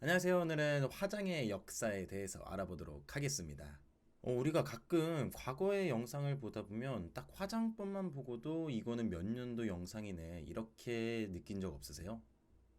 안녕하세요. 오늘은 화장의 역사에 대해서 알아보도록 하겠습니다. 어, 우리가 가끔 과거의 영상을 보다 보면 딱 화장법만 보고도 이거는 몇 년도 영상이네. 이렇게 느낀 적 없으세요?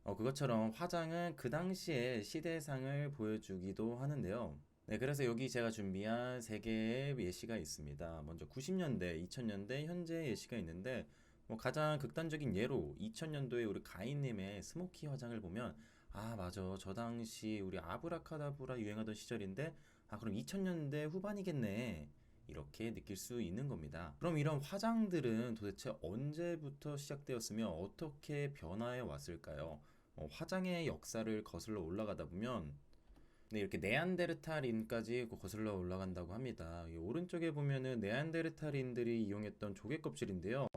어, 그것처럼 화장은 그 당시의 시대상을 보여주기도 하는데요. 네, 그래서 여기 제가 준비한 세 개의 예시가 있습니다. 먼저 90년대, 2000년대, 현재 예시가 있는데, 뭐 가장 극단적인 예로 2000년도에 우리 가인님의 스모키 화장을 보면, 아, 맞아. 저 당시 우리 아브라카다브라 유행하던 시절인데, 아, 그럼 2000년대 후반이겠네. 이렇게 느낄 수 있는 겁니다. 그럼 이런 화장들은 도대체 언제부터 시작되었으며 어떻게 변화해 왔을까요? 어, 화장의 역사를 거슬러 올라가다 보면 네, 이렇게 네안데르탈인까지 거슬러 올라간다고 합니다. 이 오른쪽에 보면은 네안데르탈인들이 이용했던 조개 껍질인데요.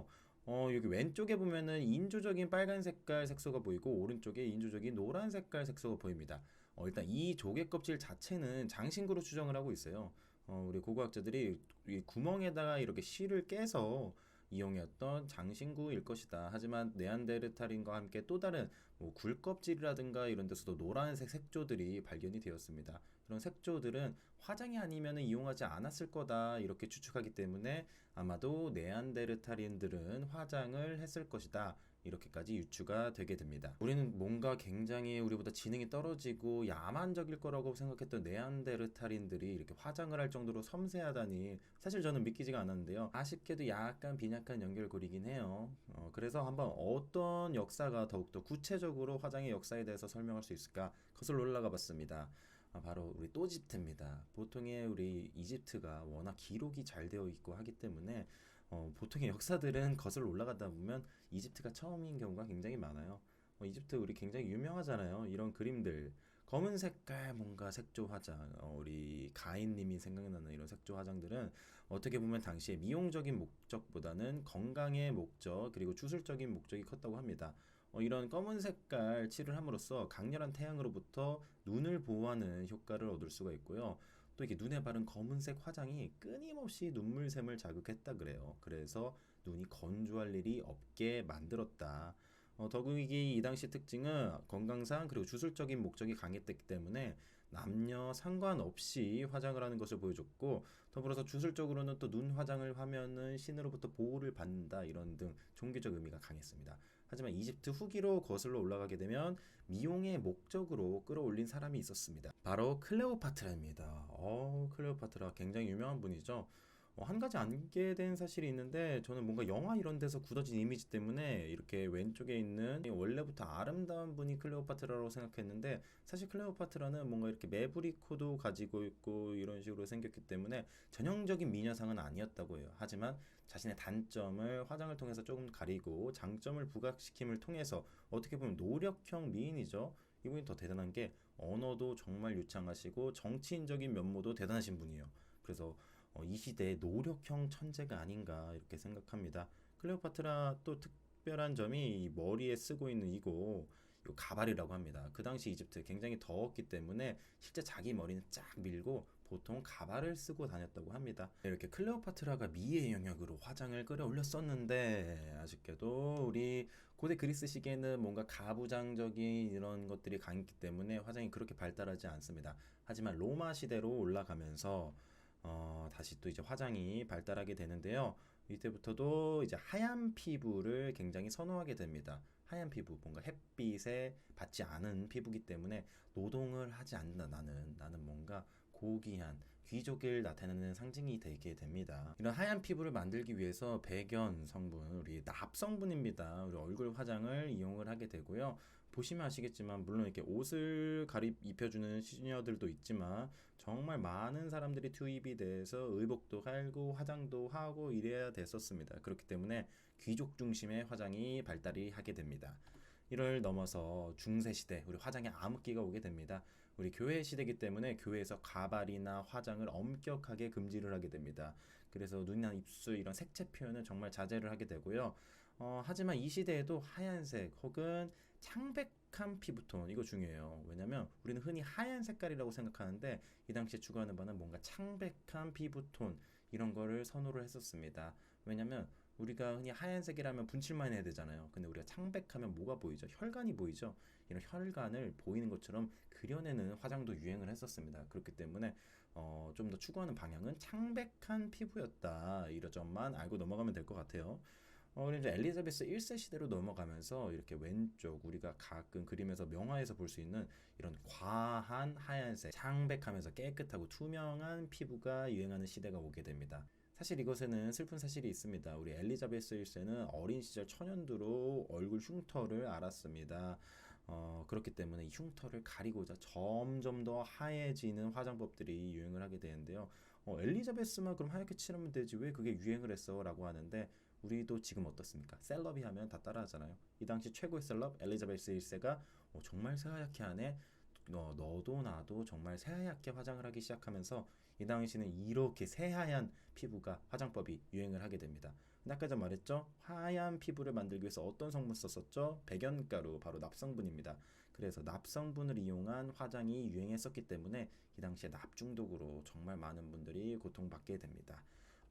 어, 여기 왼쪽에 보면은 인조적인 빨간 색깔 색소가 보이고 오른쪽에 인조적인 노란 색깔 색소가 보입니다. 어, 일단 이 조개 껍질 자체는 장신구로 추정을 하고 있어요. 어, 우리 고고학자들이 이 구멍에다가 이렇게 실을 깨서 이용했던 장신구일 것이다. 하지만 네안데르탈인과 함께 또 다른 뭐 굴껍질이라든가 이런 데서도 노란색 색조들이 발견이 되었습니다. 이런 색조들은 화장이 아니면 이용하지 않았을 거다 이렇게 추측하기 때문에 아마도 네안데르탈인들은 화장을 했을 것이다. 이렇게까지 유추가 되게 됩니다. 우리는 뭔가 굉장히 우리보다 지능이 떨어지고 야만적일 거라고 생각했던 네안데르탈인들이 이렇게 화장을 할 정도로 섬세하다니 사실 저는 믿기지가 않았는데요. 아쉽게도 약간 빈약한 연결고리긴 해요. 어, 그래서 한번 어떤 역사가 더욱더 구체적으로 화장의 역사에 대해서 설명할 수 있을까 그것을 올라가 봤습니다. 아, 바로 우리 또집트입니다. 보통의 우리 이집트가 워낙 기록이 잘 되어 있고 하기 때문에 어, 보통의 역사들은 거슬러 올라가다 보면 이집트가 처음인 경우가 굉장히 많아요. 어, 이집트 우리 굉장히 유명하잖아요. 이런 그림들 검은 색깔 뭔가 색조 화장 어, 우리 가인님이 생각나는 이런 색조 화장들은 어떻게 보면 당시에 미용적인 목적보다는 건강의 목적 그리고 주술적인 목적이 컸다고 합니다. 어, 이런 검은 색깔 칠을 함으로써 강렬한 태양으로부터 눈을 보호하는 효과를 얻을 수가 있고요. 또 이렇게 눈에 바른 검은색 화장이 끊임없이 눈물샘을 자극했다 그래요. 그래서 눈이 건조할 일이 없게 만들었다. 어, 더욱이 이 당시 특징은 건강상 그리고 주술적인 목적이 강했기 때문에 남녀 상관없이 화장을 하는 것을 보여줬고 더불어서 주술적으로는 또 눈 화장을 하면은 신으로부터 보호를 받는다 이런 등 종교적 의미가 강했습니다. 하지만 이집트 후기로 거슬러 올라가게 되면 미용의 목적으로 끌어올린 사람이 있었습니다. 바로 클레오파트라입니다. 어, 클레오파트라 굉장히 유명한 분이죠. 어, 한 가지 알게 된 사실이 있는데 저는 뭔가 영화 이런 데서 굳어진 이미지 때문에 이렇게 왼쪽에 있는 원래부터 아름다운 분이 클레오파트라라고 생각했는데 사실 클레오파트라는 뭔가 이렇게 매부리 코도 가지고 있고 이런 식으로 생겼기 때문에 전형적인 미녀상은 아니었다고 해요. 하지만 자신의 단점을 화장을 통해서 조금 가리고 장점을 부각시킴을 통해서 어떻게 보면 노력형 미인이죠. 이분이 더 대단한 게 언어도 정말 유창하시고 정치인적인 면모도 대단하신 분이에요. 그래서 어, 이 시대의 노력형 천재가 아닌가 이렇게 생각합니다. 클레오파트라 또 특별한 점이 이 머리에 쓰고 있는 이거 이 가발이라고 합니다. 그 당시 이집트 굉장히 더웠기 때문에 실제 자기 머리는 쫙 밀고 보통 가발을 쓰고 다녔다고 합니다. 이렇게 클레오파트라가 미의 영역으로 화장을 끌어올렸었는데 아쉽게도 우리 고대 그리스 시기에는 뭔가 가부장적인 이런 것들이 강했기 때문에 화장이 그렇게 발달하지 않습니다. 하지만 로마 시대로 올라가면서 어, 다시 또 이제 화장이 발달하게 되는데요. 이때부터도 이제 하얀 피부를 굉장히 선호하게 됩니다. 하얀 피부, 뭔가 햇빛에 받지 않은 피부기 때문에 노동을 하지 않는다. 나는 나는 뭔가 고귀한 귀족을 나타내는 상징이 되게 됩니다. 이런 하얀 피부를 만들기 위해서 백연 성분, 우리 납 성분입니다. 우리 얼굴 화장을 이용을 하게 되고요. 보시면 아시겠지만 물론 이렇게 옷을 가립 입혀주는 시녀들도 있지만 정말 많은 사람들이 투입이 돼서 의복도 할고 화장도 하고 이래야 됐었습니다. 그렇기 때문에 귀족 중심의 화장이 발달이 하게 됩니다. 이를 넘어서 중세 시대 우리 화장에 암흑기가 오게 됩니다. 우리 교회 시대이기 때문에 교회에서 가발이나 화장을 엄격하게 금지를 하게 됩니다. 그래서 눈이나 입술 이런 색채 표현은 정말 자제를 하게 되고요. 어, 하지만 이 시대에도 하얀색 혹은 창백한 피부톤 이거 중요해요. 왜냐면 우리는 흔히 하얀 색깔이라고 생각하는데 이 당시에 추구하는 바는 뭔가 창백한 피부톤 이런 거를 선호를 했었습니다. 왜냐면 우리가 흔히 하얀색이라면 분칠만 해야 되잖아요. 근데 우리가 창백하면 뭐가 보이죠? 혈관이 보이죠. 이런 혈관을 보이는 것처럼 그려내는 화장도 유행을 했었습니다. 그렇기 때문에 어, 좀 더 추구하는 방향은 창백한 피부였다. 이런 점만 알고 넘어가면 될 것 같아요. 어, 이제 엘리자베스 1세 시대로 넘어가면서 이렇게 왼쪽 우리가 가끔 그림에서 명화에서 볼 수 있는 이런 과한 하얀색, 창백하면서 깨끗하고 투명한 피부가 유행하는 시대가 오게 됩니다. 사실 이것에는 슬픈 사실이 있습니다. 우리 엘리자베스 1세는 어린 시절 천연두로 얼굴 흉터를 앓았습니다. 어, 그렇기 때문에 이 흉터를 가리고자 점점 더 하얘지는 화장법들이 유행을 하게 되는데요. 어, 엘리자베스만 그럼 하얗게 칠하면 되지 왜 그게 유행을 했어? 라고 하는데 우리도 지금 어떻습니까? 셀럽이 하면 다 따라하잖아요. 이 당시 최고의 셀럽 엘리자베스 1세가 어, 정말 새하얗게 하네. 어, 너도 나도 정말 새하얗게 화장을 하기 시작하면서 이 당시는 이렇게 새하얀 피부가 화장법이 유행을 하게 됩니다. 근데 아까 전에 말했죠? 하얀 피부를 만들기 위해서 어떤 성분 썼었죠? 백연가루, 바로 납성분입니다. 그래서 납성분을 이용한 화장이 유행했었기 때문에 이 당시에 납중독으로 정말 많은 분들이 고통받게 됩니다.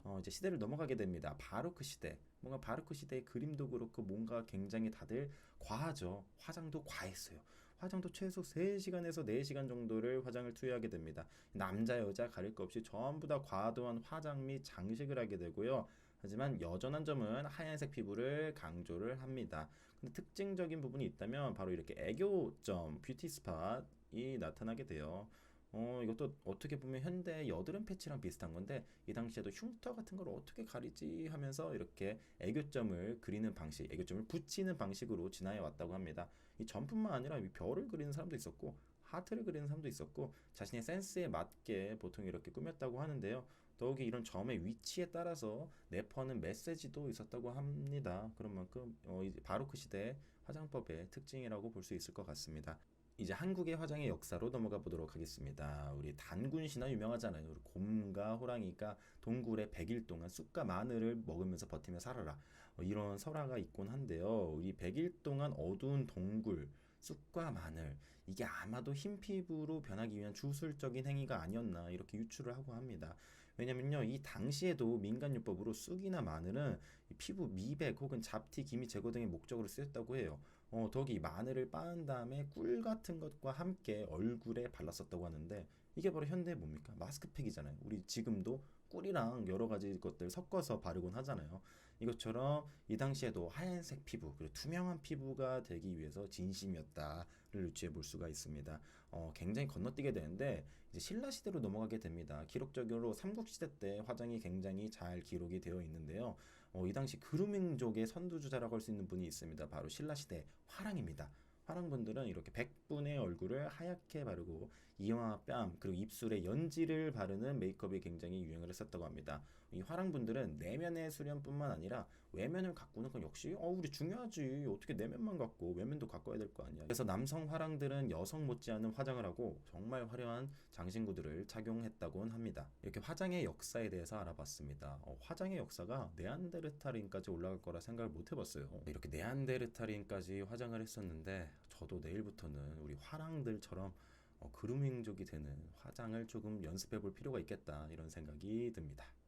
어, 이제 시대를 넘어가게 됩니다. 바로크 시대. 뭔가 바로크 시대의 그림도 그렇고 뭔가 굉장히 다들 과하죠. 화장도 과했어요. 화장도 최소 3시간에서 4시간 정도를 화장을 투여하게 됩니다. 남자 여자 가릴 것 없이 전부 다 과도한 화장 및 장식을 하게 되고요. 하지만 여전한 점은 하얀색 피부를 강조를 합니다. 근데 특징적인 부분이 있다면 바로 이렇게 애교점 뷰티 스팟이 나타나게 돼요. 어, 이것도 어떻게 보면 현대 여드름 패치랑 비슷한 건데 이 당시에도 흉터 같은 걸 어떻게 가리지 하면서 이렇게 애교점을 그리는 방식, 애교점을 붙이는 방식으로 진화해 왔다고 합니다. 이 점뿐만 아니라 이 별을 그리는 사람도 있었고 하트를 그리는 사람도 있었고 자신의 센스에 맞게 보통 이렇게 꾸몄다고 하는데요. 더욱이 이런 점의 위치에 따라서 내포하는 메시지도 있었다고 합니다. 그런 만큼 어, 바로크 시대 화장법의 특징이라고 볼 수 있을 것 같습니다. 이제 한국의 화장의 역사로 넘어가 보도록 하겠습니다. 우리 단군 신화 유명하잖아요. 우리 곰과 호랑이가 동굴에 100일 동안 쑥과 마늘을 먹으면서 버티며 살아라. 어, 이런 설화가 있곤 한데요. 이 100일 동안 어두운 동굴, 쑥과 마늘 이게 아마도 흰 피부로 변하기 위한 주술적인 행위가 아니었나 이렇게 유추를 하고 합니다. 왜냐면요, 이 당시에도 민간요법으로 쑥이나 마늘은 이 피부 미백 혹은 잡티, 기미 제거 등의 목적으로 쓰였다고 해요. 어, 더욱이 마늘을 빻은 다음에 꿀 같은 것과 함께 얼굴에 발랐었다고 하는데 이게 바로 현대 뭡니까? 마스크팩이잖아요. 우리 지금도 꿀이랑 여러 가지 것들 섞어서 바르곤 하잖아요. 이것처럼 이 당시에도 하얀색 피부 그리고 투명한 피부가 되기 위해서 진심이었다를 유추해 볼 수가 있습니다. 어, 굉장히 건너뛰게 되는데 이제 신라 시대로 넘어가게 됩니다. 기록적으로 삼국 시대 때 화장이 굉장히 잘 기록이 되어 있는데요. 어, 이 당시 그루밍족의 선두주자라고 할 수 있는 분이 있습니다. 바로 신라 시대 화랑입니다. 화랑분들은 이렇게 백분의 얼굴을 하얗게 바르고 이마, 뺨, 그리고 입술에 연지를 바르는 메이크업이 굉장히 유행을 했었다고 합니다. 이 화랑분들은 내면의 수련뿐만 아니라 외면을 가꾸는 건 역시 어 우리 중요하지 어떻게 내면만 갖고 외면도 가꿔야 될 거 아니야. 그래서 남성 화랑들은 여성 못지않은 화장을 하고 정말 화려한 장신구들을 착용했다곤 합니다. 이렇게 화장의 역사에 대해서 알아봤습니다. 어, 화장의 역사가 네안데르탈인까지 올라갈 거라 생각을 못 해봤어요. 이렇게 네안데르탈인까지 화장을 했었는데 저도 내일부터는 우리 화랑들처럼 어, 그루밍족이 되는 화장을 조금 연습해 볼 필요가 있겠다 이런 생각이 듭니다.